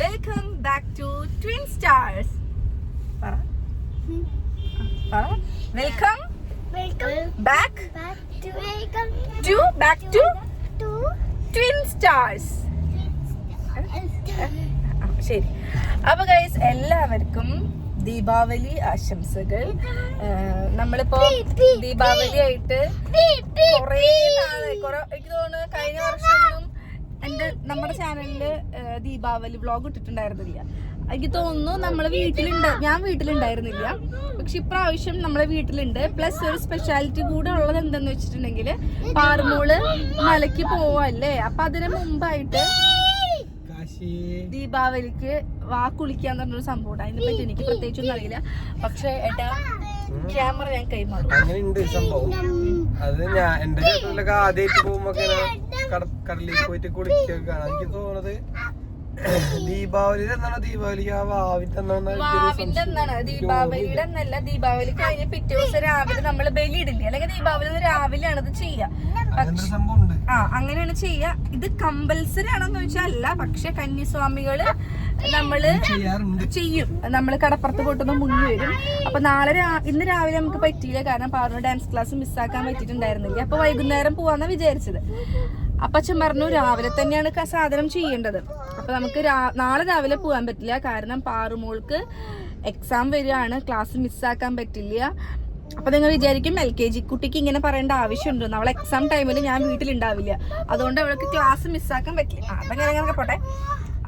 Welcome back to twin stars പറ പറ welcome Welcome back back to welcome to back to to twin stars ശരി. അപ്പൊ guys എല്ലാവർക്കും ദീപാവലി ആശംസകൾ. നമ്മളിപ്പോ ദീപാവലി ആയിട്ട് കൊറേ നാൾ എനിക്ക് തോന്നുന്നു കഴിഞ്ഞ വർഷമൊന്നും എന്റെ നമ്മുടെ ചാനലിൽ ഏഹ്, ദീപാവലി വ്ളോഗ് ഇട്ടിട്ടുണ്ടായിരുന്നില്ല. എനിക്ക് തോന്നുന്നു നമ്മളെ വീട്ടിലുണ്ട്. ഞാൻ വീട്ടിലുണ്ടായിരുന്നില്ല. പക്ഷെ ഇപ്രാവശ്യം നമ്മളെ വീട്ടിലുണ്ട്. പ്ലസ് ഒരു സ്പെഷ്യാലിറ്റി കൂടെ ഉള്ളത് എന്താന്ന് വെച്ചിട്ടുണ്ടെങ്കിൽ പാറമൂൾ മലയ്ക്ക് പോവല്ലേ? അപ്പൊ അതിന് മുമ്പായിട്ട് കാശി. ദീപാവലിക്ക് വാ കുളിക്കാന്ന് പറഞ്ഞൊരു സംഭവം ഉണ്ട് അതിനെ പറ്റി എനിക്ക് പ്രത്യേകിച്ചൊന്നും അറിയില്ല. പക്ഷെ ഏട്ടാ ക്യാമറ ഞാൻ കൈമാറും. അങ്ങനെ ഉണ്ട് സംഭവം. അത് ഞാൻ എന്റെ ആദ്യമായിട്ട് പോകുമ്പോ കടലിൽ പോയിട്ട് കുളിക്കാണ് എനിക്ക് തോന്നുന്നത് ദീപാവലി എന്നാണോ ദീപാവലിക്ക്? ആ വാവിന്റെ വാവിന്റെ എന്നാണ്? ദീപാവലിയുടെ എന്നല്ല. ദീപാവലി കഴിഞ്ഞ പിറ്റേ ദിവസം രാവിലെ നമ്മൾ ബലി ഇടില്ലേ അല്ലെങ്കിൽ ദീപാവലി രാവിലെയാണ് ഇത് ചെയ്യുക. ആ അങ്ങനെയാണ് ചെയ്യുക. ഇത് കമ്പൽസറി ആണോന്ന് ചോദിച്ചാൽ അല്ല. പക്ഷെ കന്യാസ്വാമികൾ നമ്മൾ ചെയ്യും. നമ്മൾ കടപ്പുറത്ത് പോട്ടൊന്ന് മുങ്ങി വരും. അപ്പൊ നാളെ ഇന്ന് രാവിലെ നമുക്ക് പറ്റിയില്ല. കാരണം പാറു ഡാൻസ് ക്ലാസ് മിസ്സാക്കാൻ പറ്റിയിട്ടുണ്ടായിരുന്നില്ല. അപ്പൊ വൈകുന്നേരം പോവാന്നാ വിചാരിച്ചത്. അപ്പൊ അച്ഛൻ പറഞ്ഞു രാവിലെ തന്നെയാണ് സാധനം ചെയ്യേണ്ടത്. അപ്പൊ നമുക്ക് നാളെ രാവിലെ പോകാൻ പറ്റില്ല. കാരണം പാറുമോൾക്ക് എക്സാം വരികയാണ്. ക്ലാസ് മിസ്സാക്കാൻ പറ്റില്ല. അപ്പൊ നിങ്ങൾ വിചാരിക്കും എൽ കെ ജി കുട്ടിക്ക് ഇങ്ങനെ പറയേണ്ട ആവശ്യമുണ്ടോ. അവളെ എക്സാം ടൈമിൽ ഞാൻ വീട്ടിലുണ്ടാവില്ല. അതുകൊണ്ട് അവൾക്ക് ക്ലാസ് മിസ്സാക്കാൻ പറ്റില്ല. അതങ്ങനെ അങ്ങനെ പോട്ടെ.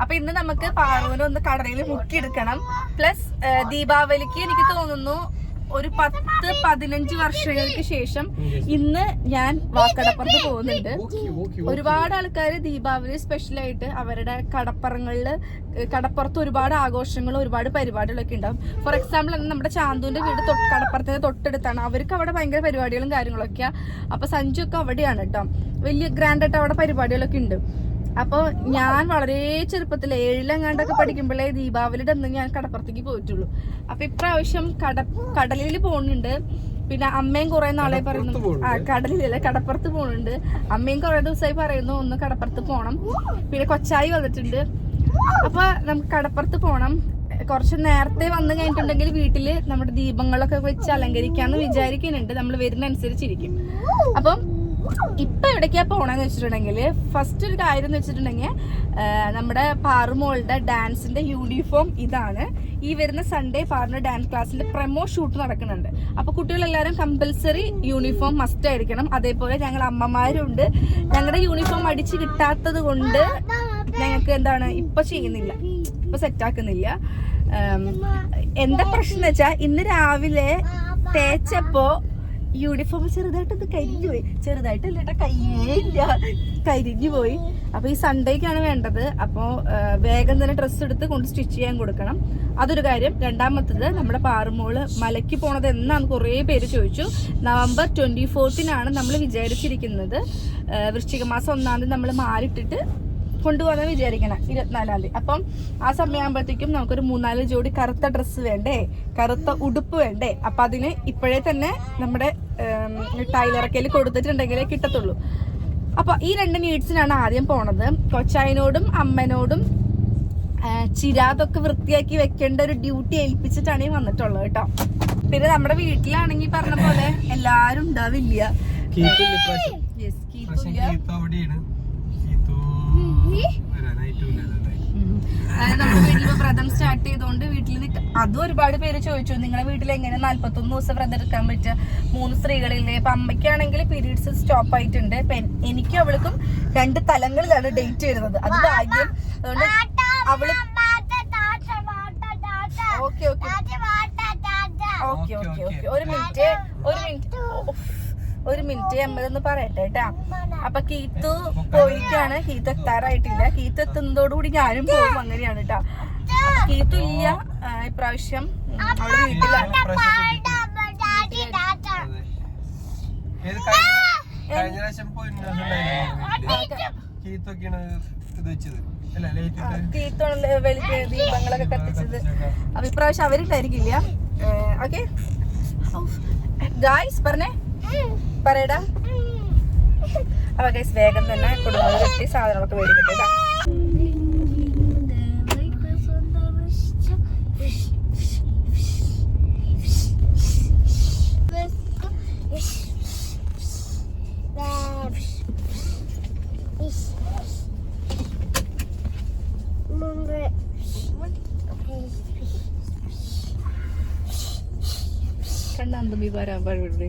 അപ്പൊ ഇന്ന് നമുക്ക് പാറുവിനെ ഒന്ന് കടലിൽ മുക്കിയെടുക്കണം. പ്ലസ് ദീപാവലിക്ക് എനിക്ക് തോന്നുന്നു ഒരു പത്ത് പതിനഞ്ച് വർഷങ്ങൾക്ക് ശേഷം ഇന്ന് ഞാൻ വാക്കടപ്പുറത്ത് പോകുന്നുണ്ട്. ഒരുപാട് ആൾക്കാർ ദീപാവലി സ്പെഷ്യലായിട്ട് അവരുടെ കടപ്പുറങ്ങളിൽ കടപ്പുറത്ത് ഒരുപാട് ആഘോഷങ്ങളും ഒരുപാട് പരിപാടികളൊക്കെ ഉണ്ടാവും. ഫോർ എക്സാമ്പിൾ നമ്മുടെ ചാന്തുവിന്റെ വീട് തൊട്ട് കടപ്പുറത്തിന് തൊട്ടടുത്താണ്. അവർക്ക് അവിടെ ഭയങ്കര പരിപാടികളും കാര്യങ്ങളൊക്കെയാണ് അപ്പൊ സഞ്ജു ഒക്കെ അവിടെയാണ് കേട്ടോ. വലിയ ഗ്രാൻഡ് ആയിട്ട് അവിടെ പരിപാടികളൊക്കെ ഉണ്ട്. അപ്പോൾ ഞാൻ വളരെ ചെറുപ്പത്തിൽ ഏഴിലെങ്ങാണ്ടൊക്കെ പഠിക്കുമ്പോഴേ ദീപാവലിയുടെ അന്ന് ഞാൻ കടപ്പുറത്തേക്ക് പോയിട്ടുള്ളൂ. അപ്പൊ ഇപ്രാവശ്യം കട കടലിൽ പോകുന്നുണ്ട് പിന്നെ അമ്മയും കുറെ നാളെ പറയുന്നു. ആ കടലിലല്ല കടപ്പുറത്ത് പോണുണ്ട്. അമ്മയും കുറെ ദിവസമായി പറയുന്നു ഒന്ന് കടപ്പുറത്ത് പോണം. പിന്നെ കൊച്ചായി വന്നിട്ടുണ്ട്. അപ്പൊ നമുക്ക് കടപ്പുറത്ത് പോണം. കുറച്ച് നേരത്തെ വന്നു കഴിഞ്ഞിട്ടുണ്ടെങ്കിൽ വീട്ടിൽ നമ്മുടെ ദീപങ്ങളൊക്കെ വെച്ച് അലങ്കരിക്കാന്ന് വിചാരിക്കുന്നുണ്ട്. നമ്മൾ വരുന്ന അനുസരിച്ചിരിക്കും അപ്പം ഇപ്പൊ എവിടേക്കാ പോണെന്ന് വെച്ചിട്ടുണ്ടെങ്കിൽ ഫസ്റ്റ് ഒരു കാര്യം എന്ന് വെച്ചിട്ടുണ്ടെങ്കിൽ നമ്മുടെ പാറുമോളുടെ ഡാൻസിന്റെ യൂണിഫോം ഇതാണ്. ഈ വരുന്ന സൺഡേ പാറിന്റെ ഡാൻസ് ക്ലാസ്സിന്റെ പ്രമോ ഷൂട്ട് നടക്കുന്നുണ്ട്. അപ്പൊ കുട്ടികളെല്ലാവരും കമ്പൽസറി യൂണിഫോം മസ്റ്റ് ആയിരിക്കണം. അതേപോലെ ഞങ്ങൾ അമ്മമാരുണ്ട്. ഞങ്ങളുടെ യൂണിഫോം അടിച്ച് കിട്ടാത്തത് കൊണ്ട് ഞങ്ങൾക്ക് എന്താണ് ഇപ്പൊ ചെയ്യുന്നില്ല. ഇപ്പൊ സെറ്റാക്കുന്നില്ല എന്താ പ്രശ്നം വെച്ചാ ഇന്ന് രാവിലെ തേച്ചപ്പോ യൂണിഫോം ചെറുതായിട്ടൊന്ന് കരിഞ്ഞു പോയി ചെറുതായിട്ടല്ല കയ്യേ ഇല്ല. കരിഞ്ഞു പോയി. അപ്പൊ ഈ സൺഡേക്കാണ് വേണ്ടത്. അപ്പോ വേഗം തന്നെ ഡ്രസ്സ് എടുത്ത് കൊണ്ട് സ്റ്റിച്ച് ചെയ്യാൻ കൊടുക്കണം. അതൊരു കാര്യം. രണ്ടാമത്തത് നമ്മുടെ പാറുമോൾ മലയ്ക്ക് പോണത് എന്നാന്ന് കുറേ പേര് ചോദിച്ചു. നവംബർ ട്വന്റി ഫോർത്തിനാണ് നമ്മൾ വിചാരിച്ചിരിക്കുന്നത്. വൃശ്ചിക മാസം ഒന്നാം തീയതി നമ്മൾ മാറിയിട്ടിട്ട് കൊണ്ടുപോകാൻ വിചാരിക്കണം. ഇരുപത്തിനാലാം തീയതി. അപ്പം ആ സമയമാകുമ്പോഴത്തേക്കും നമുക്കൊരു മൂന്നാൽ ജോഡി കറുത്ത ഡ്രസ്സ് വേണ്ടേ? കറുത്ത ഉടുപ്പ് വേണ്ടേ? അപ്പം അതിന് ഇപ്പോഴേ തന്നെ നമ്മുടെ ടൈലറക്കയിൽ കൊടുത്തിട്ടുണ്ടെങ്കിലേ കിട്ടത്തുള്ളൂ. അപ്പൊ ഈ രണ്ട് നീഡ്സിനാണ് ആദ്യം പോണത്. കൊച്ചായനോടും അമ്മനോടും ചിരാതൊക്കെ വൃത്തിയാക്കി വെക്കേണ്ട ഒരു ഡ്യൂട്ടി ഏൽപ്പിച്ചിട്ടാണ് ഈ വന്നിട്ടുള്ളത് കേട്ടോ. പിന്നെ നമ്മുടെ വീട്ടിലാണെങ്കിൽ പറഞ്ഞ പോലെ എല്ലാരും ഉണ്ടാവില്ല. അതായത് നമ്മുടെ വീട്ടിൽ വ്രതം സ്റ്റാർട്ട് ചെയ്തോണ്ട് വീട്ടിൽ അതും ഒരുപാട് പേര് ചോദിച്ചു നിങ്ങളുടെ വീട്ടിൽ എങ്ങനെ നാല്പത്തൊന്ന് ദിവസം വ്രതം എടുക്കാൻ പറ്റുക? മൂന്ന് സ്ത്രീകളില്ലേ? അപ്പൊ അമ്മയ്ക്കാണെങ്കിൽ പീരീഡ്സ് സ്റ്റോപ്പ് ആയിട്ടുണ്ട്. ഇപ്പൊ എനിക്കും അവൾക്കും രണ്ട് തലങ്ങളിലാണ് ഡേറ്റ് വരുന്നത്. അത് ഭാഗ്യം. അതുകൊണ്ട് അവൾ okay okay. Okay okay okay. ഒരു മിനിറ്റ് ഒരു മിനിറ്റ്. ഒരു മിനിറ്റ് അമ്മതൊന്ന് പറയട്ടെ കേട്ടാ അപ്പൊ കീത്ത് പോയിക്കാണ് കീത്ത് എത്താറായിട്ടില്ല. കീത്ത് എത്തുന്നതോടുകൂടി ഞാനും പോകും അങ്ങനെയാണ് കേട്ടാ കീത്ത് ഇല്ല. ഇപ്രാവശ്യം അവിടെ വീട്ടിലാണ്. കഴിഞ്ഞ പ്രാവശ്യം കീത്തൊക്കെയാണ് ഇത് വെച്ചത്. ദീപങ്ങളൊക്കെ കത്തിച്ചത്. അപ്പൊ ഇപ്രാവശ്യം അവരുണ്ടായിരിക്കില്ല. ഓക്കെ. ഗായ്സ് പറഞ്ഞേ. പറയടാ. അപ്പൊ ഗൈസ് വേഗം തന്നെ കുടുംബത്തിൽ എത്തി സാധനങ്ങളൊക്കെ മേടിക്കട്ടെ കേട്ടോ കണ്ണാന്തമ്പി വരാൻ പാടുള്ളൂ.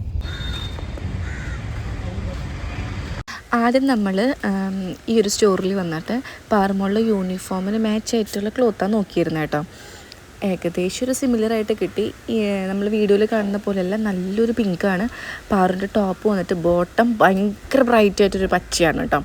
ആദ്യം നമ്മൾ ഈ ഒരു സ്റ്റോറിൽ വന്നിട്ട് പാറമുള്ള യൂണിഫോമിന് മാച്ച് ആയിട്ടുള്ള ക്ലോത്താണ് നോക്കിയിരുന്നത് കേട്ടോ. ഏകദേശം ഒരു സിമിലർ ആയിട്ട് കിട്ടി. നമ്മൾ വീഡിയോയിൽ കാണുന്ന പോലെയല്ല നല്ലൊരു പിങ്കാണ് പാറിന്റെ ടോപ്പ് വന്നിട്ട് ബോട്ടം ഭയങ്കര ബ്രൈറ്റ് ആയിട്ടൊരു പച്ചയാണ് കേട്ടോ.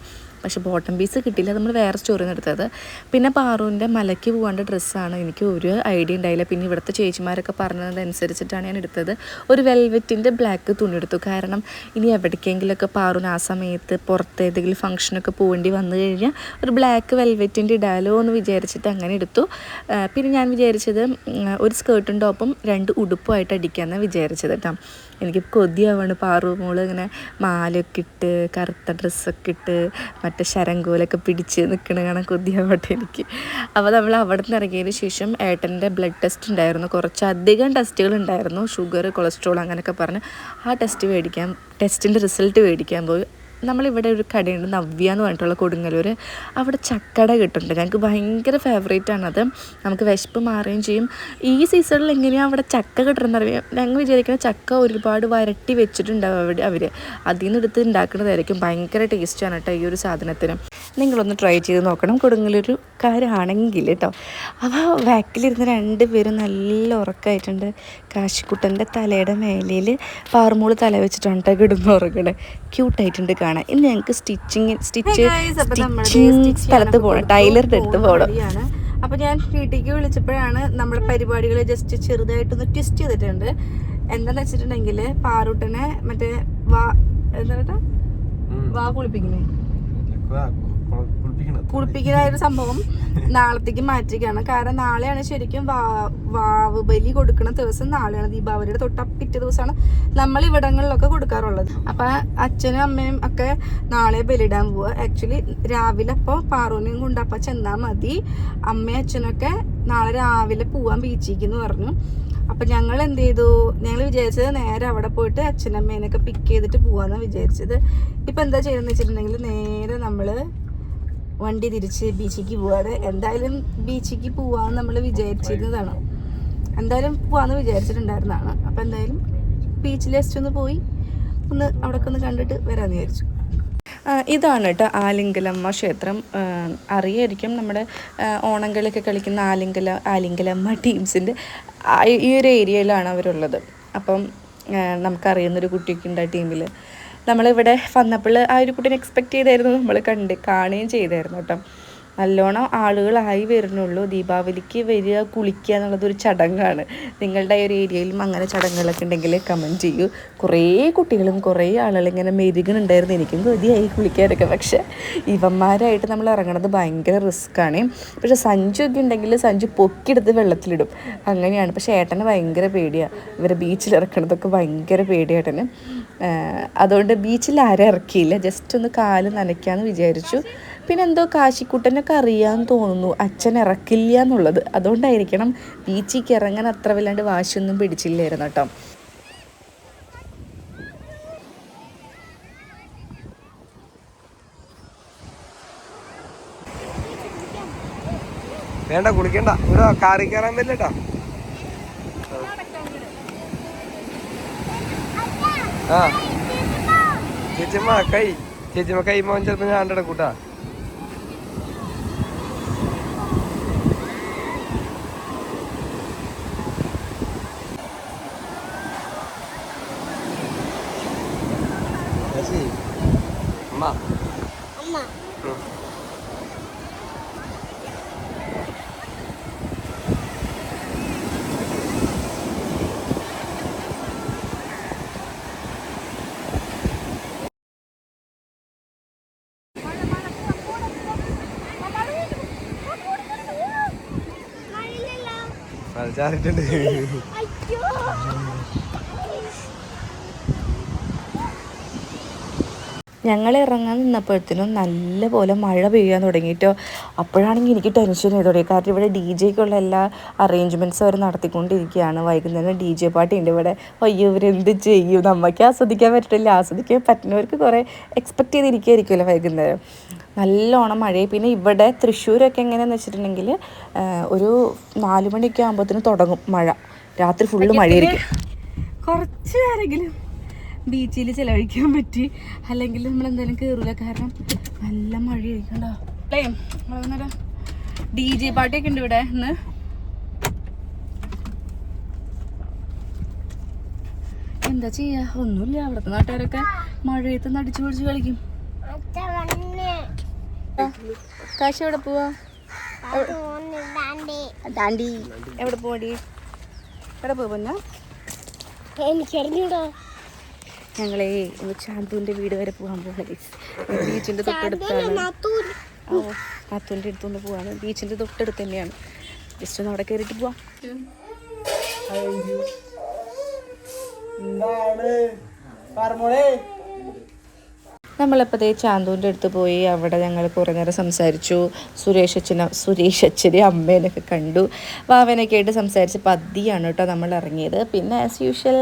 പക്ഷെ ബോട്ടം പീസ് കിട്ടിയില്ല നമ്മൾ വേറെ സ്റ്റോറിൽ നിന്ന് എടുത്തത്. പിന്നെ പാറുവിന്റെ മലയ്ക്ക് പോകേണ്ട ഡ്രസ്സാണ് എനിക്ക് ഒരു ഐഡിയ ഉണ്ടായില്ല. പിന്നെ ഇവിടുത്തെ ചേച്ചിമാരൊക്കെ പറഞ്ഞതനുസരിച്ചിട്ടാണ് ഞാൻ എടുത്തത്. ഒരു വെൽവെറ്റിന്റെ ബ്ലാക്ക് തുണി എടുത്തു. കാരണം ഇനി എവിടേക്കെങ്കിലുമൊക്കെ പാറുവിന് ആ സമയത്ത് പുറത്ത് ഏതെങ്കിലും ഫംഗ്ഷനൊക്കെ പോകേണ്ടി വന്നു കഴിഞ്ഞാൽ ഒരു ബ്ലാക്ക് വെൽവെറ്റിന്റെ ഇടാലോ എന്ന് വിചാരിച്ചിട്ട് അങ്ങനെ എടുത്തു. പിന്നെ ഞാൻ വിചാരിച്ചത് ഒരു സ്കേർട്ടും ടോപ്പും രണ്ട് ഉടുപ്പുമായിട്ട് അടിക്കാമെന്നാണ് വിചാരിച്ചത് കേട്ടോ എനിക്ക് കൊതിയാവാണ്. പാറു മോൾ ഇങ്ങനെ മാലയൊക്കെ ഇട്ട് കറുത്ത ഡ്രസ്സൊക്കെ ഇട്ട് മറ്റേ ശരങ്കോലൊക്കെ പിടിച്ച് നിൽക്കണ കാണാൻ കൊതിയാവട്ടെ എനിക്ക്. അപ്പോൾ നമ്മൾ അവിടെ നിന്ന് ഇറങ്ങിയതിന് ശേഷം ഏട്ടന്റെ ബ്ലഡ് ടെസ്റ്റ് ഉണ്ടായിരുന്നു. കുറച്ചധികം ടെസ്റ്റുകൾ ഉണ്ടായിരുന്നു. ഷുഗർ കൊളസ്ട്രോൾ അങ്ങനെയൊക്കെ പറഞ്ഞ് ആ ടെസ്റ്റ് മേടിക്കാൻ ടെസ്റ്റിന്റെ റിസൾട്ട് മേടിക്കാൻ പോയി. നമ്മളിവിടെ ഒരു കടയുണ്ട് നവ്യ എന്ന് പറഞ്ഞിട്ടുള്ള കൊടുങ്ങല്ലൂർ അവിടെ ചക്കട കിട്ടുന്നുണ്ട്. ഞങ്ങൾക്ക് ഭയങ്കര ഫേവറേറ്റ് അത് നമുക്ക് വിശപ്പ് മാറുകയും ചെയ്യും. ഈ സീസണിൽ എങ്ങനെയാണ് അവിടെ ചക്ക കിട്ടണമെന്ന് അറിയാം? ഞങ്ങൾ വിചാരിക്കുന്ന ചക്ക ഒരുപാട് വരട്ടി വെച്ചിട്ടുണ്ടാവും അവിടെ അവർ അതിൽ നിന്ന് എടുത്ത് ഉണ്ടാക്കുന്നതായിരിക്കും. ഭയങ്കര ടേസ്റ്റാണ് കേട്ടോ ഈ ഒരു സാധനത്തിന്. നിങ്ങളൊന്ന് ട്രൈ ചെയ്ത് നോക്കണം. കൊടുങ്ങല്ലൂരുകാരാണെങ്കിൽ കേട്ടോ അപ്പോൾ ബാക്കിലിരുന്ന് രണ്ട് പേരും നല്ല ഉറക്കമായിട്ടുണ്ട് കാശിക്കുട്ടന്റെ തലയുടെ മേലയിൽ പാറുമൂൾ തല വെച്ചിട്ടുണ്ട് കേട്ടോ കിടന്ന് ഉറങ്ങണേ. ക്യൂട്ടായിട്ടുണ്ട് കാണാൻ. ഇന്ന് ഞങ്ങൾക്ക് സ്റ്റിച്ചിങ് സ്റ്റിച്ച് സ്റ്റിച്ചിങ് സ്ഥലത്ത് പോകണം ടൈലറിന്റെ അടുത്ത് പോകണം അപ്പൊ ഞാൻ വീട്ടിലേക്ക് വിളിച്ചപ്പോഴാണ് നമ്മുടെ പരിപാടികളെ ജസ്റ്റ് ചെറുതായിട്ടൊന്ന് ട്വിസ്റ്റ് ചെയ്തിട്ടുണ്ട്. എന്താന്ന് വെച്ചിട്ടുണ്ടെങ്കിൽ പാറൂട്ടനെ മറ്റേ വാ എന്താ വാ കുളിപ്പിക്കണേ കുളിപ്പിക്കുന്ന ഒരു സംഭവം നാളത്തേക്ക് മാറ്റിക്കാണ് കാരണം നാളെയാണ് ശരിക്കും വാവ് ബലി കൊടുക്കുന്ന ദിവസം നാളെയാണ് ദീപാവലിയുടെ തൊട്ട പിറ്റേ ദിവസമാണ് നമ്മൾ ഇവിടങ്ങളിലൊക്കെ കൊടുക്കാറുള്ളത്. അപ്പൊ അച്ഛനും അമ്മയും ഒക്കെ നാളെ ബലിയിടാൻ പോവുക ആക്ച്വലി രാവിലെ അപ്പോൾ പാറൂനെയും കൊണ്ട് അപ്പ ചെന്നാൽ മതി. അമ്മയും അച്ഛനൊക്കെ നാളെ രാവിലെ പോവാൻ ബീച്ചിലേക്ക് പറഞ്ഞു. അപ്പൊ ഞങ്ങൾ എന്ത് ചെയ്തു? ഞങ്ങൾ വിചാരിച്ചത് നേരെ അവിടെ പോയിട്ട് അച്ഛനമ്മേനൊക്കെ പിക്ക് ചെയ്തിട്ട് പോവാന്നാ വിചാരിച്ചത്. ഇപ്പൊ എന്താ ചെയ്യുന്നത് വെച്ചിട്ടുണ്ടെങ്കിൽ നേരെ നമ്മൾ വണ്ടി തിരിച്ച് ബീച്ചിലേക്ക് പോവാണ്. എന്തായാലും ബീച്ചിലേക്ക് പോവാന്ന് നമ്മൾ വിചാരിച്ചിരുന്നതാണ്. എന്തായാലും പോവാന്ന് വിചാരിച്ചിട്ടുണ്ടായിരുന്നതാണ്. അപ്പൊ എന്തായാലും ബീച്ചിൽ ജസ്റ്റ് ഒന്ന് പോയി ഒന്ന് അവിടെയൊക്കെ ഒന്ന് കണ്ടിട്ട് വരാന്ന് വിചാരിച്ചു. ഇതാണ് കേട്ടോ ആലിംഗലമ്മ ക്ഷേത്രം. അറിയായിരിക്കും നമ്മുടെ ആ, ഓണംകളിയൊക്കെ കളിക്കുന്ന ആലിംഗല ആലിംഗലമ്മ ടീംസിന്റെ ഈ ഒരു ഏരിയയിലാണ് അവരുള്ളത്. അപ്പം നമുക്കറിയുന്നൊരു കുട്ടിയൊക്കെ ഉണ്ട് ആ ടീമിൽ നമ്മളിവിടെ വന്നപ്പോൾ ആ ഒരു കുട്ടീനെ എക്സ്പെക്റ്റ് ചെയ്തായിരുന്നു. നമ്മൾ കണ്ട് കാണുകയും ചെയ്തായിരുന്നു കേട്ടോ. നല്ലോണം ആളുകളായി വരുന്നുള്ളൂ. ദീപാവലിക്ക് വരിക കുളിക്കുക എന്നുള്ളത് ഒരു ചടങ്ങാണ്. നിങ്ങളുടെ ഒരു ഏരിയയിലും അങ്ങനെ ചടങ്ങുകളൊക്കെ ഉണ്ടെങ്കിൽ കമന്റ് ചെയ്യൂ. കുറേ കുട്ടികളും കുറേ ആളുകളും ഇങ്ങനെ മെരുകണുണ്ടായിരുന്നു എനിക്കും കൊതിയായി കുളിക്കാനൊക്കെ. പക്ഷേ ഇവന്മാരായിട്ട് നമ്മൾ ഇറങ്ങണത് ഭയങ്കര റിസ്ക്കാണ് പക്ഷേ സഞ്ചു ഒക്കെ ഉണ്ടെങ്കിൽ സഞ്ചു പൊക്കിയെടുത്ത് വെള്ളത്തിലിടും. അങ്ങനെയാണ്. പക്ഷേ ഏട്ടന് ഭയങ്കര പേടിയാണ് ഇവരെ ബീച്ചിൽ ഇറക്കണതൊക്കെ ഭയങ്കര പേടിയേട്ടന് അതുകൊണ്ട് ബീച്ചിൽ ആരും ഇറക്കിയില്ല. ജസ്റ്റ് ഒന്ന് കാൽ നനയ്ക്കാന്ന് വിചാരിച്ചു. പിന്നെ എന്തോ കാശിക്കുട്ടനൊക്കെ അറിയാമെന്ന് തോന്നുന്നു. അച്ഛൻ ഇറക്കില്ല എന്നുള്ളത്. അതുകൊണ്ടായിരിക്കണം ബീച്ചിലേക്ക് ഇറങ്ങാൻ അത്ര വല്ലാണ്ട് വാശിയൊന്നും പിടിച്ചില്ലായിരുന്നു കേട്ടോ. വേണ്ട കുളിക്കണ്ട. ഒരു കാറി കയറാൻ പറ്റില്ലട്ടാ ആ. ചേച്ചിമ്മ കൈ. ചേച്ചിമ്മ കൈ മോൻ ചിലപ്പോ ഞാൻ കൂട്ടാ. അമ്മ. അമ്മ. ചാറിട്ടുണ്ട് അയ്യോ ഞങ്ങൾ ഇറങ്ങാൻ നിന്നപ്പോഴത്തേനും നല്ലപോലെ മഴ പെയ്യാൻ തുടങ്ങിയിട്ടോ അപ്പോഴാണെങ്കിൽ എനിക്ക് ടെൻഷൻ ചെയ്ത് തുടങ്ങി. കാരണം ഇവിടെ ഡി ജെക്കുള്ള എല്ലാ അറേഞ്ച്മെന്റ്സും അവർ നടത്തിക്കൊണ്ടിരിക്കുകയാണ്. വൈകുന്നേരം ഡി ജെ പാർട്ടി ഉണ്ട് ഇവിടെ. അയ്യോ ഇവരെന്ത് ചെയ്യും? നമുക്ക് ആസ്വദിക്കാൻ പറ്റില്ല ആസ്വദിക്കാൻ പറ്റുന്നവർക്ക് കുറേ എക്സ്പെക്ട് ചെയ്തിരിക്കുകയായിരിക്കുമല്ലോ വൈകുന്നേരം. നല്ലോണം മഴയും പിന്നെ ഇവിടെ തൃശ്ശൂരൊക്കെ എങ്ങനെയാണെന്ന് വെച്ചിട്ടുണ്ടെങ്കിൽ ഒരു നാല് മണിയൊക്കെ ആകുമ്പോഴത്തേനും തുടങ്ങും മഴ. രാത്രി ഫുള്ള് മഴയായിരിക്കും. കുറച്ച് നേരെങ്കിലും ബീച്ചിൽ ചിലവഴിക്കാൻ പറ്റി. അല്ലെങ്കിൽ നമ്മൾ എന്തായാലും കയറില്ല കാരണം നല്ല മഴയായിരിക്കണ്ടോ അല്ലേ അന്നേരം ഡി ജെ പാട്ടൊക്കെ ഉണ്ട് ഇവിടെ ഇന്ന്. എന്താ ചെയ്യാ? ഒന്നുമില്ല. അവിടുത്തെ നാട്ടുകാരൊക്കെ മഴയത്ത് നടിച്ചു പൊടിച്ച് കളിക്കും. കാശ് എവിടെ പോവാ? ഡാണ്ടി എവിടെ പോവാടി? എവിടെ പോവാ എനിക്കറിഞ്ഞൂടോ ഞങ്ങളെ ചാന്തുവിന്റെ വീട് വരെ പോകാൻ പോകണം ബീച്ചിന്റെ തൊട്ടടുത്താണ്. ഓ നാത്തൂന്റെ അടുത്തുകൊണ്ട് പോവാണ്. ബീച്ചിന്റെ തൊട്ടടുത്ത് തന്നെയാണ്. ജസ്റ്റ് ഒന്ന് അവിടെ കയറിയിട്ട് പോവാം. എന്താണ്? പറമോളെ നമ്മളപ്പോൾ ദേ ചാന്തുവിന്റെ അടുത്ത് പോയി അവിടെ ഞങ്ങൾ കുറേ നേരം സംസാരിച്ചു. സുരേഷ് അച്ഛന സുരേഷ് അച്ഛനെ അമ്മേനൊക്കെ കണ്ടു. വാവനൊക്കെ ആയിട്ട് സംസാരിച്ച് പതിയാണ് കേട്ടോ നമ്മൾ ഇറങ്ങിയത്. പിന്നെ ആസ് യൂഷ്വൽ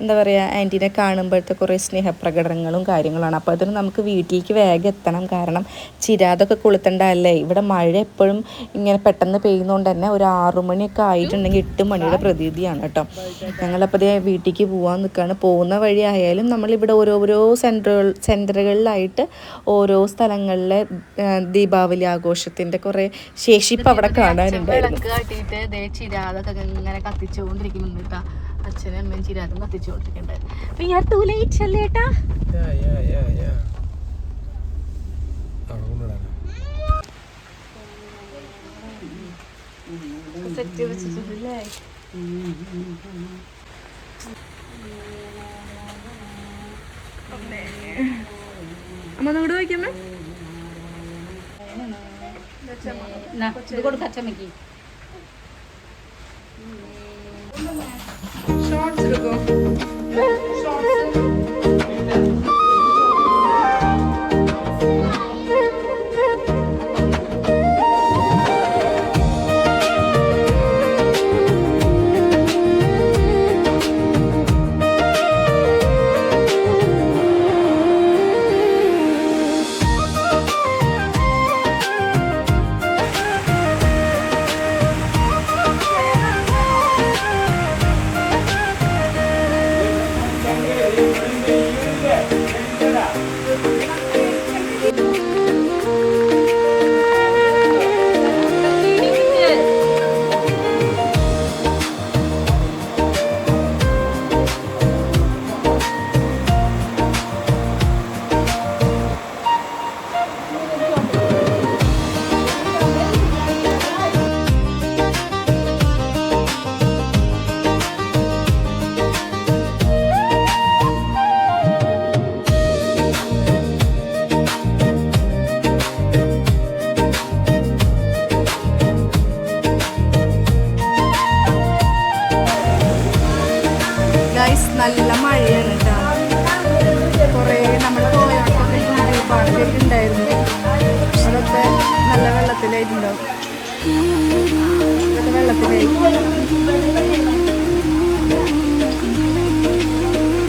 എന്താ പറയുക ആന്റീനെ കാണുമ്പോഴത്തെ കുറേ സ്നേഹപ്രകടനങ്ങളും കാര്യങ്ങളാണ്. അപ്പോൾ അതിന് നമുക്ക് വീട്ടിലേക്ക് വേഗം എത്തണം. കാരണം ചിരാതൊക്കെ കൊളുത്തണ്ടല്ലേ ഇവിടെ മഴ എപ്പോഴും ഇങ്ങനെ പെട്ടെന്ന് പെയ്യുന്നതുകൊണ്ട് തന്നെ ഒരു ആറു മണിയൊക്കെ ആയിട്ടുണ്ടെങ്കിൽ എട്ട് മണിയുടെ പ്രതീതിയാണ് കേട്ടോ. ഞങ്ങളപ്പോൾ വീട്ടിലേക്ക് പോകാൻ നിൽക്കുകയാണ് പോകുന്ന വഴി ആയാലും നമ്മളിവിടെ ഓരോരോ സെന്ററുകൾ സെന്ററുകളിലായിട്ട് ഓരോ സ്ഥലങ്ങളിലെ ദീപാവലി ആഘോഷത്തിന്റെ കുറേ ശേഷിപ്പ് അവിടെ കാണാനുണ്ടായിരുന്നു ചിരാതൊക്കെ ഇങ്ങനെ കത്തിച്ചുകൊണ്ടിരിക്കുന്നുണ്ട് കേട്ടാ. അച്ഛനും അമ്മയും ചിരാതും We are അമ്മ നോട് ചോദിക്കമ്മേ ഷോർട്സ് എടുക്കോ ഗൈസ്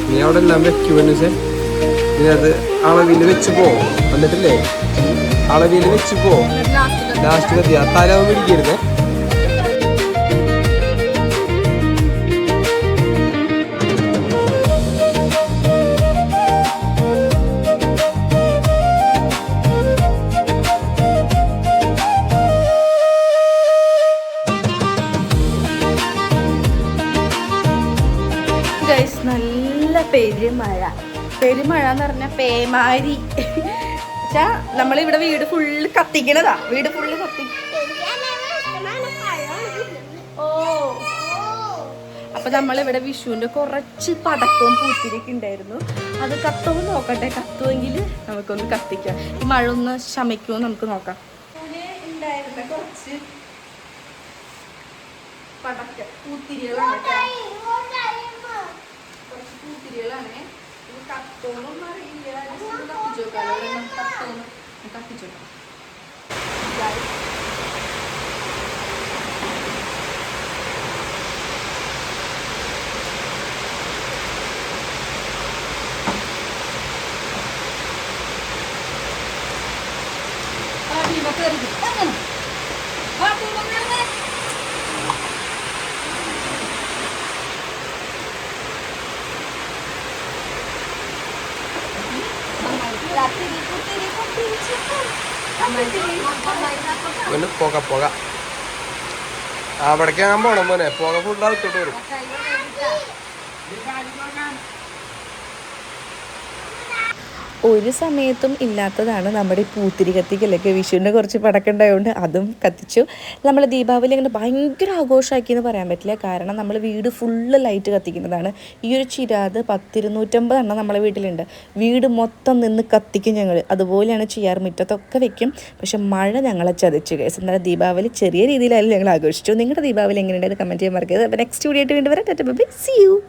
നീ അവിടെ എല്ലാം വെക്കുമെന്ന് വെച്ചാൽ നീ അത് അളവിൽ വെച്ച് പോ. എന്നിട്ടില്ലേ അളവിൽ വെച്ച് പോ. ലാസ്റ്റ് ലാസ്റ്റ് കത്തി ആ തലവ് പിടിക്കരുതേ നമ്മളിവിടെ വീട് ഫുള്ള് കത്തിക്കണതാ. വീട് ഫുള്ള് കത്തി. ഓ. അപ്പൊ നമ്മളിവിടെ വിഷുവിന്റെ കുറച്ച് പടക്കവും പൂത്തിരിയൊക്കെ ഉണ്ടായിരുന്നു. അത് കത്തവും നോക്കട്ടെ. കത്തുമെങ്കിൽ നമുക്കൊന്ന് കത്തിക്കാം. ഈ മഴ ഒന്ന് ശമിക്കുമോ നമുക്ക് നോക്കാം. ഉണ്ടായിരുന്ന കുറച്ച് പടക്ക പൂത്തിരികളാണ് കത്തോന്നും അറിയില്ല. കത്തിച്ചു നോക്കാം ആ ദീപ കയറി അങ്ങനെ ആ ദീപ അങ്ങനെ പിന്നെ പുക പോക. അവിടേക്ക് ഞാൻ പോണം മോനെ. പോക ഫുഡ് അകത്തോട്ട് വരും. ഒരു സമയത്തും ഇല്ലാത്തതാണ് നമ്മുടെ ഈ പൂത്തിരി കത്തിക്കലൊക്കെ വിഷുവിന്റെ കുറച്ച് പടക്കുണ്ടായതുകൊണ്ട് അതും കത്തിച്ചു. നമ്മൾ ദീപാവലി അങ്ങനെ ഭയങ്കര ആഘോഷമാക്കി എന്ന് പറയാൻ പറ്റില്ല. കാരണം നമ്മൾ വീട് ഫുള്ള് ലൈറ്റ് കത്തിക്കുന്നതാണ്. ഈ ഒരു ചിരാത് പത്തിരുന്നൂറ്റമ്പത് എണ്ണം നമ്മളെ വീട്ടിലുണ്ട്. വീട് മൊത്തം നിന്ന് കത്തിക്കും ഞങ്ങൾ അതുപോലെയാണ് ചെയ്യാറ്. മുറ്റത്തൊക്കെ വെക്കും. പക്ഷെ മഴ ഞങ്ങളെ ചതിച്ചു. കേസ് എന്നാലും ദീപാവലി ചെറിയ രീതിയിലായാലും ഞങ്ങൾ ആഘോഷിച്ചു. നിങ്ങളുടെ ദീപാവലി എങ്ങനെയുണ്ടായത് കമന്റ് ചെയ്യാൻ മറക്കരുത്. അപ്പോൾ നെക്സ്റ്റ് വീഡിയോ ആയിട്ട് വീണ്ടും വരാം. By C U